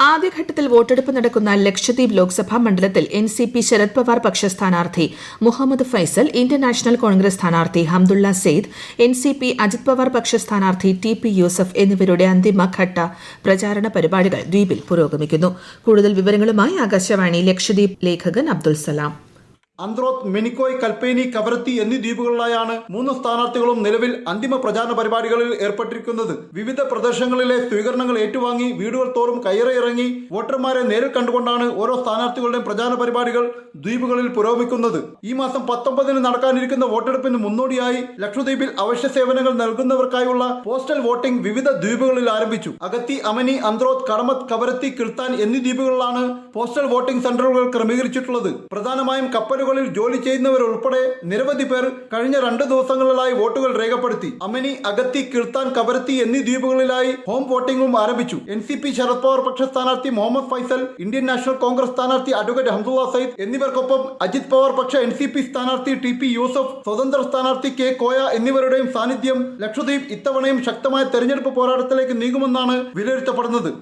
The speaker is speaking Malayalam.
ആദ്യഘട്ടത്തിൽ വോട്ടെടുപ്പ് നടക്കുന്ന ലക്ഷദ്വീപ് ലോക്സഭാ മണ്ഡലത്തിൽ N C P Sharad Pawar പക്ഷ സ്ഥാനാർത്ഥി Mohammed Faizal Indian National Congress സ്ഥാനാർത്ഥി Hamdullah Sayeed N C P Ajit Pawar പക്ഷ സ്ഥാനാർത്ഥി ടി പി യൂസഫ് എന്നിവരുടെ അന്തിമഘട്ട പ്രചാരണ പരിപാടികൾ ദ്വീപിൽ പുരോഗമിക്കുന്നു. കൂടുതൽ വിവരങ്ങളുമായി ആകാശവാണി ലക്ഷദ്വീപ് ലേഖകൻ അബ്ദുൾ സലാം. അന്ത്രോത്ത് മെനിക്കോയ് കൽപ്പേനി കവരത്തി എന്നീ ദ്വീപുകളിലായാണ് മൂന്ന് സ്ഥാനാർത്ഥികളും നിലവിൽ അന്തിമ പ്രചാരണ പരിപാടികളിൽ ഏർപ്പെട്ടിരിക്കുന്നത്. വിവിധ പ്രദേശങ്ങളിലെ സ്വീകരണങ്ങൾ ഏറ്റുവാങ്ങി വീടുകൾ തോറും കയറിയിറങ്ങി വോട്ടർമാരെ നേരിൽ കണ്ടുകൊണ്ടാണ് ഓരോ സ്ഥാനാർത്ഥികളുടെയും പ്രചാരണ പരിപാടികൾ ദ്വീപുകളിൽ പുരോഗമിക്കുന്നത്. ഈ മാസം പത്തൊമ്പതിന് നടക്കാനിരിക്കുന്ന വോട്ടെടുപ്പിന് മുന്നോടിയായി ലക്ഷദ്വീപിൽ അവശ്യ സേവനങ്ങൾ നൽകുന്നവർക്കായുള്ള പോസ്റ്റൽ വോട്ടിംഗ് വിവിധ ദ്വീപുകളിൽ ആരംഭിച്ചു. അഗത്തി അമനി അന്ത്രോത് കടമത്ത് കവരത്തി കിർത്താൻ എന്നീ ദ്വീപുകളിലാണ് പോസ്റ്റൽ വോട്ടിംഗ് സെന്ററുകൾ ക്രമീകരിച്ചിട്ടുള്ളത്. പ്രധാനമായും കപ്പലുകളിൽ ജോലി ചെയ്യുന്നവരുൾപ്പെടെ നിരവധി പേർ കഴിഞ്ഞ രണ്ട് ദിവസങ്ങളിലായി വോട്ടുകൾ രേഖപ്പെടുത്തി. അമിനി അഗത്തി കിർത്താൻ കവരത്തി എന്നീ ദ്വീപുകളിലായി ഹോം വോട്ടിംഗും ആരംഭിച്ചു. N C P Sharad Pawar പക്ഷ സ്ഥാനാർത്ഥി Mohammed Faizal Indian National Congress സ്ഥാനാർത്ഥി അഡ്വക്കേറ്റ് ഹംദുള്ള സയ്യിദ് എന്നിവർക്കൊപ്പം അജിത് പവാർ പക്ഷ എൻ സി പി സ്ഥാനാർത്ഥി ടി പി യൂസഫ് സ്വതന്ത്ര സ്ഥാനാർത്ഥി കെ കോയ എന്നിവരുടെയും സാന്നിധ്യം ലക്ഷദ്വീപ് ഇത്തവണയും ശക്തമായ തെരഞ്ഞെടുപ്പ് പോരാട്ടത്തിലേക്ക് നീങ്ങുമെന്നാണ് വിലയിരുത്തപ്പെടുന്നത്.